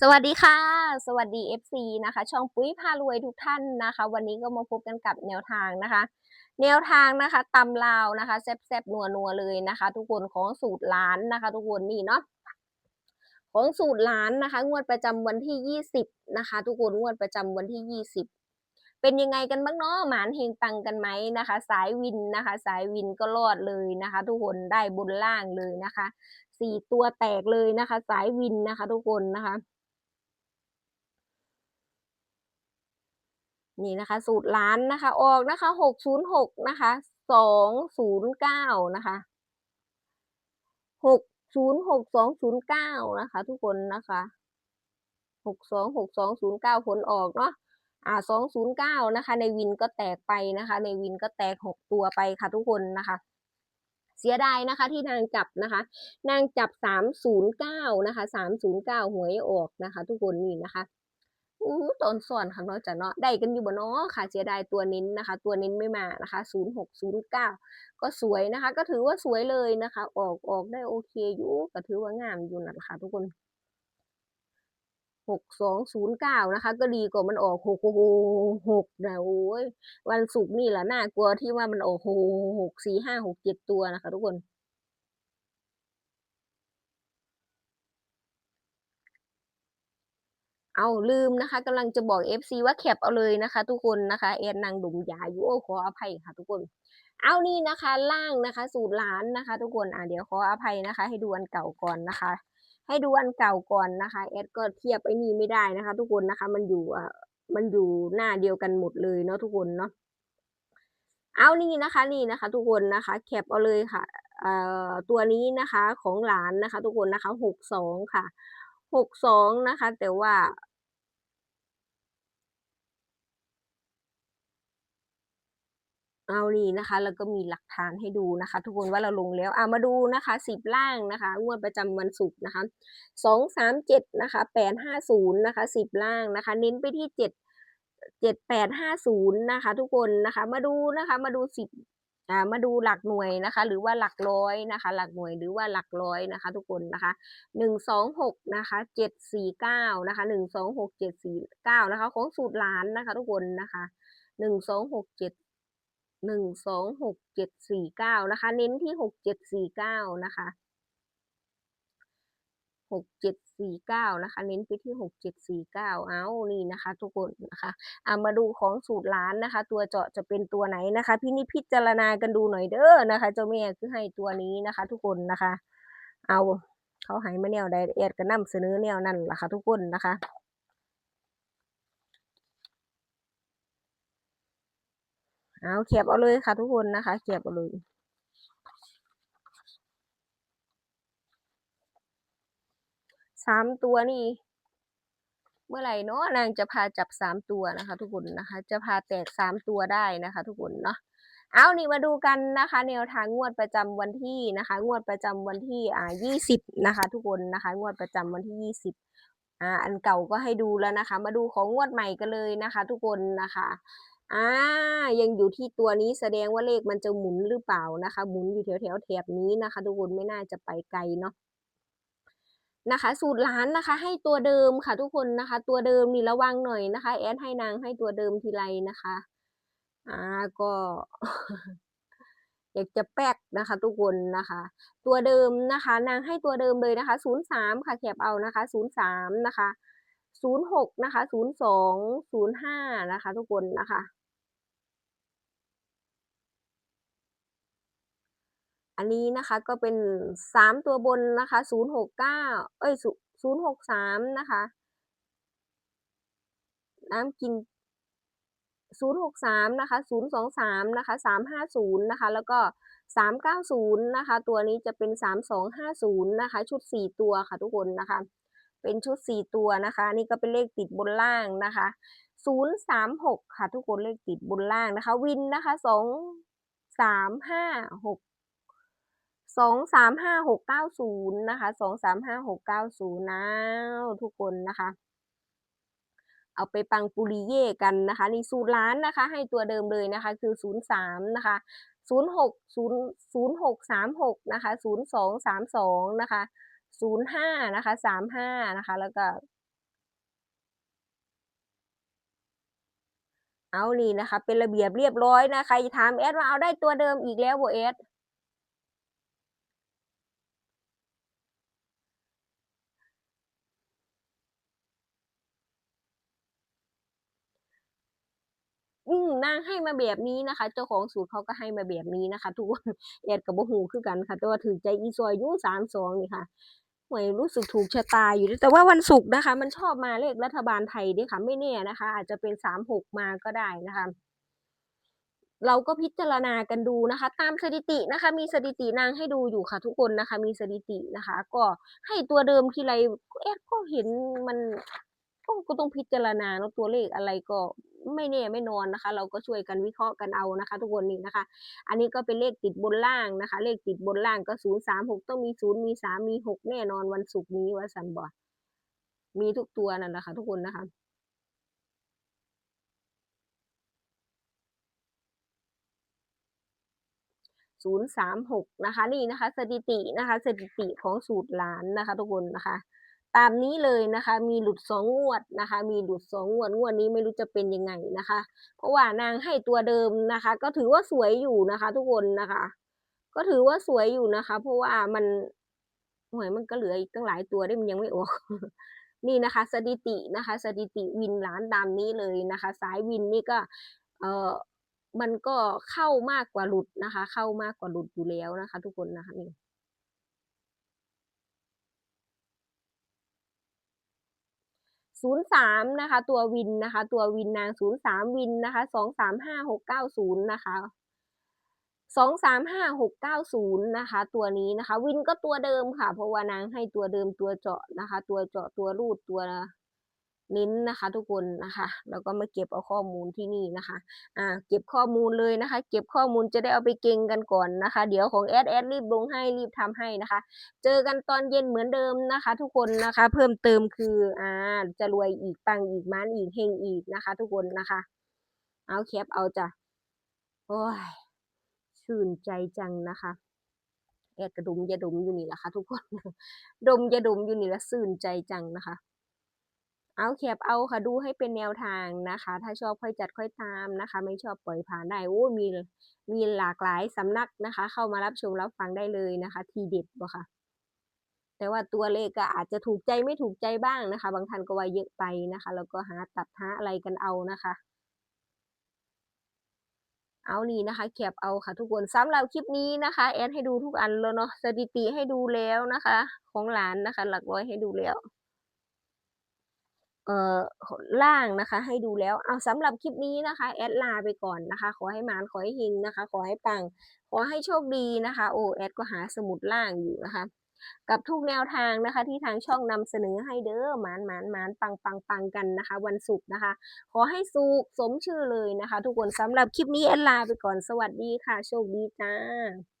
สวัสดีค่ะ สวัสดี FC นะคะ ช่องปุ้ยพารวยทุกท่านนะคะ วันนี้ก็มาพบกันกับแนวทางนะคะ แนวทางนะคะตำลาวนะคะแซ่บๆนัวๆเลยนะคะ ทุกคนของสูตรล้านนะคะ ทุกคนนี่เนาะของสูตรล้านนะคะ งวดประจำวันที่ 20 นะคะ ทุกคนงวดประจำวันที่ 20 เป็นยังไงกันบ้างเนาะหมานเฮงปังกันไหมนะคะ สายวินนะคะ สายวินก็รอดเลยนะคะ ทุกคนได้บนล่างเลยนะคะสี่ตัวแตกเลยนะคะ สายวินนะคะ ทุกคนนะคะ นี่นะคะ สูตรล้านนะคะ ออกนะคะหกศูนย์หกนะคะสองศูนย์เก้านะคะหกศูนย์หกสองศูนย์เก้านะคะ ทุกคนนะคะหกสองหกสองศูนย์เก้าผลออกเนาะอ่าสองศูนย์เก้านะคะ ในวินก็แตกไปนะคะ ในวินก็แตกหกตัวไปค่ะ ทุกคนนะคะเสียดายนะคะที่นางจับนะคะ นางจับสามศูนย์เก้านะคะสามศูนย์เก้าหวยออกนะคะ ทุกคนนี่นะคะ อู้ตอนสอนค่ะเนาะจะเนาะได้กันอยู่บ่เนาะค่ะเสียดายตัวนิ้นนะคะ ตัวนิ้นไม่มานะคะศูนย์หกศูนย์เก้าก็สวยนะคะ ก็ถือว่าสวยเลยนะคะ ออกออกได้โอเคอยู่ก็ถือว่างามอยู่นะคะทุกคนหกสองศูนย์เก้านะคะ ก็ดีกว่ามันออกหกหกหกนะโอ้ยวันศุกร์นี่แหละน่ากลัวที่ว่ามันออกหกหกสี่ห้าหกเจ็ดตัวนะคะ ทุกคน เอาลืมนะคะกำลังจะบอก FC ว่าแคปเอาเลยนะคะ ทุกคนนะคะแอนนางดุมยาอยู่โอ้ขออภัยค่ะ ทุกคน เอานี่นะคะล่างนะคะ สูตรล้านนะคะ ทุกคนอ่าเดี๋ยวขออภัยนะคะ ให้ดูอันเก่าก่อนนะคะ ให้ดูอันเก่าก่อนนะคะแอดก็เทียบไอ้นี่ไม่ได้นะคะ ทุกคนนะคะ มันอยู่อ่ามันอยู่หน้าเดียวกันหมดเลยเนาะทุกคนเนาะเอานี่นะคะนี่นะคะ ทุกคนนะคะ แคปเอาเลยค่ะเอ่อตัวนี้นะคะของหลานนะคะ ทุกคนนะคะหกสองค่ะ หกสองนะคะ แต่ว่า เอานี่นะคะ แล้วก็มีหลักฐานให้ดูนะคะ ทุกคนว่าเราลงแล้วอ่ามาดูนะคะสิบล่างนะคะงวดประจำวันศุกร์นะคะสองสามเจ็ดนะคะแปดห้าศูนย์นะคะสิบล่างนะคะ เน้นไปที่เจ็ดเจ็ดแปดห้าศูนย์นะคะ ทุกคนนะคะ มาดูนะคะ มาดูสิบ มาดูหลักหน่วยนะคะ หรือว่าหลักร้อยนะคะ หลักหน่วยหรือว่าหลักร้อยนะคะ ทุกคนนะคะหนึ่งสองหกนะคะเจ็ดสี่เก้านะคะหนึ่งสองหกเจ็ดสี่เก้านะคะ ของสูตรล้านนะคะ ทุกคนนะคะหนึ่งสองหกเจ็ดหนึ่งสองหกเจ็ดสี่เก้านะคะ เน้นที่หกเจ็ดสี่เก้านะคะหกเจ็ด สี่เก้านะคะ เน้นไปที่หกเจ็ดสี่เก้าเอานี่นะคะ ทุกคนนะคะอ่ามาดูของสูตรล้านนะคะ ตัวเจาะจะเป็นตัวไหนนะคะ พี่นิพิจารณากันดูหน่อยเด้อนะคะ เจ้าแม่คือให้ตัวนี้นะคะ ทุกคนนะคะ เอาเขาใหายมาแนวใดแอดก็นำเสนอแนวนั่นแหละค่ะทุกคนนะคะเอาแคบเอาเลยค่ะทุกคนนะคะแคบเอาเลย สามตัวนี่ เมื่อไหร่เนาะนางจะพาจับสามตัวนะคะ ทุกคนนะคะ จะพาแตกสามตัวได้นะคะ ทุกคนเนาะเอานี่มาดูกันนะคะ แนวทางงวดประจำวันที่นะคะ งวดประจำวันที่อ่ายี่สิบนะคะ ทุกคนนะคะ งวดประจำวันที่ยี่สิบอ่าอันเก่าก็ให้ดูแล้วนะคะ มาดูของงวดใหม่กันเลยนะคะ ทุกคนนะคะอ่ายังอยู่ที่ตัวนี้แสดงว่าเลขมันจะหมุนหรือเปล่านะคะ หมุนอยู่แถวแถวแถบนี้นะคะ ทุกคนไม่น่าจะไปไกลเนาะ นะคะ สูตรล้านนะคะ ให้ตัวเดิมค่ะทุกคนนะคะ ตัวเดิมนี่ระวังหน่อยนะคะ แอดให้นางให้ตัวเดิมทีไรนะคะอ่าก็อยากจะแป๊กนะคะ ทุกคนนะคะ ตัวเดิมนะคะ นางให้ตัวเดิมเลยนะคะศูนย์สามค่ะแคบเอานะคะศูนย์สามนะคะศูนย์หกนะคะศูนย์สองศูนย์ห้านะคะ ทุกคนนะคะ อันนี้นะคะก็เป็นสามตัวบนนะคะศูนย์หกเก้าเอ้ยศูนย์หกสามนะคะ น้ำกินศูนย์หกสามนะคะศูนย์สองสามนะคะสามห้าศูนย์นะคะ แล้วก็สามเก้าศูนย์นะคะ ตัวนี้จะเป็นสามสองห้าศูนย์นะคะ ชุดสี่ตัวค่ะทุกคนนะคะ เป็นชุดสี่ตัวนะคะ นี่ก็เป็นเลขติดบนล่างนะคะศูนย์สามหกค่ะทุกคนเลขติดบนล่างนะคะ วินนะคะสองสามห้าหก สองสามห้าหกเก้าศูนย์นะคะสองสามห้าหกเก้าศูนย์นะทุกคนนะคะ เอาไปปังปุริเย่กันนะคะ นี่สูตรร้านนะคะ ให้ตัวเดิมเลยนะคะ คือศูนย์สามนะคะศูนย์หกศูนย์ศูนย์หกสามหกนะคะศูนย์สองสามสองนะคะศูนย์ห้านะคะสามห้านะคะ แล้วก็ เอานี่นะคะ เป็นระเบียบเรียบร้อยนะคะถามแอดว่าเอาได้ตัวเดิมอีกแล้วโบเอส อืมนางให้มาแบบนี้นะคะ เจ้าของสูตรเขาก็ให้มาแบบนี้นะคะ ทุกคนแอดกับบ่ฮู้คือกันค่ะ แต่ว่าถือใจอีซอยอยู่32นี่ค่ะหวยรู้สึกถูกชะตาอยู่ด้อแต่ว่าวันศุกร์นะคะ มันชอบมาเลขรัฐบาลไทยด้อค่ะ ไม่แน่นะคะ อาจจะเป็น36มาก็ได้นะคะ เราก็พิจารณากันดูนะคะ ตามสถิตินะคะ มีสถิตินางให้ดูอยู่ค่ะ ทุกคนนะคะ มีสถิตินะคะ ก็ให้ตัวเดิมทีไรแอดก็เห็นมัน ก็ก็ต้องพิจารณาเนาะตัวเลขอะไรก็ไม่แน่ไม่นอนนะคะ เราก็ช่วยกันวิเคราะห์กันเอานะคะ ทุกคนนี่นะคะ อันนี้ก็เป็นเลขติดบนล่างนะคะ เลขติดบนล่างก็ศูนย์สามหกต้องมีศูนย์มีสามมีหกแน่นอนวันศุกร์นี้ว่าสันบอมีทุกตัวนั่นแหละค่ะทุกคนนะคะศูนย์สามหกนะคะ นี่นะคะ สถิตินะคะ สถิติของสูตรหลานนะคะ ทุกคนนะคะ ตามนี้เลยนะคะ มีหลุดสองงวดนะคะ มีหลุดสองงวดงวดนี้ไม่รู้จะเป็นยังไงนะคะ เพราะว่านางให้ตัวเดิมนะคะ ก็ถือว่าสวยอยู่นะคะ ทุกคนนะคะ ก็ถือว่าสวยอยู่นะคะ เพราะว่ามันหวยมันก็เหลืออีกตั้งหลายตัวได้มันยังไม่ออกนี่นะคะ สถิตินะคะ สถิติวินร้านตามนี้เลยนะคะ สายวินนี่ก็เออมันก็เข้ามากกว่าหลุดนะคะ เข้ามากกว่าหลุดอยู่แล้วนะคะ ทุกคนนะคะนี่ ศูนย์สามนะคะ ตัววินนะคะ ตัววินนางศูนย์สามวินนะคะสองสามห้าหกเก้าศูนย์นะคะสองสามห้าหกเก้าศูนย์นะคะ ตัวนี้นะคะ วินก็ตัวเดิมค่ะ เพราะว่านางให้ตัวเดิมตัวเจาะนะคะ ตัวเจาะตัวรูดตัว น้นนะคะทุกคนนะคะแล้วก็มาเก็บเอาข้อมูลที่นี่นะคะอ่าเก็บข้อมูลเลยนะคะ เก็บข้อมูลจะได้เอาไปเก่งกันก่อนนะคะ เดี๋ยวของแอดแอดรีบลงให้รีบทำให้นะคะ เจอกันตอนเย็นเหมือนเดิมนะคะ ทุกคนนะคะ เพิ่มเติมคืออ่าจะรวยอีกปังอีกมานอีกเฮงอีกนะคะ ทุกคนนะคะ เอาแคปเอาจ้ะโอ้ยชื่นใจจังนะคะแอดกระดุมยาดมอยู่นี่แหละค่ะทุกคนดมยาดมอยู่นี่ละสื่นใจจังนะคะ เอาแคปเอาค่ะดูให้เป็นแนวทางนะคะ ถ้าชอบค่อยจัดค่อยตามนะคะ ไม่ชอบปล่อยผ่านได้โอ้มีมีหลากหลายสำนักนะคะ เข้ามารับชมรับฟังได้เลยนะคะ ทีเด็ดบ่ค่ะ แต่ว่าตัวเลขก็อาจจะถูกใจไม่ถูกใจบ้างนะคะ บางท่านก็ว่าเยอะไปนะคะ แล้วก็หาตัดหาอะไรกันเอานะคะเอานี่นะคะแคปเอาค่ะทุกคนสำหรับคลิปนี้นะคะ แอดให้ดูทุกอันแล้วเนาะสถิติให้ดูแล้วนะคะ ของหลานนะคะ หลักร้อยให้ดูแล้ว เอ่อล่างนะคะ ให้ดูแล้วเอาสำหรับคลิปนี้นะคะ แอดลาไปก่อนนะคะ ขอให้หมานขอให้เฮงนะคะ ขอให้ปัง ขอให้โชคดีนะคะ โอแอดก็หาสมุดล่างอยู่นะคะ กับทุกแนวทางนะคะ ที่ทางช่องนำเสนอให้เด้อหมานหมานหมานปังปังปังกันนะคะ วันศุกร์นะคะ ขอให้สุขสมชื่อเลยนะคะ ทุกคนสำหรับคลิปนี้แอดลาไปก่อนสวัสดีค่ะ โชคดีจ้า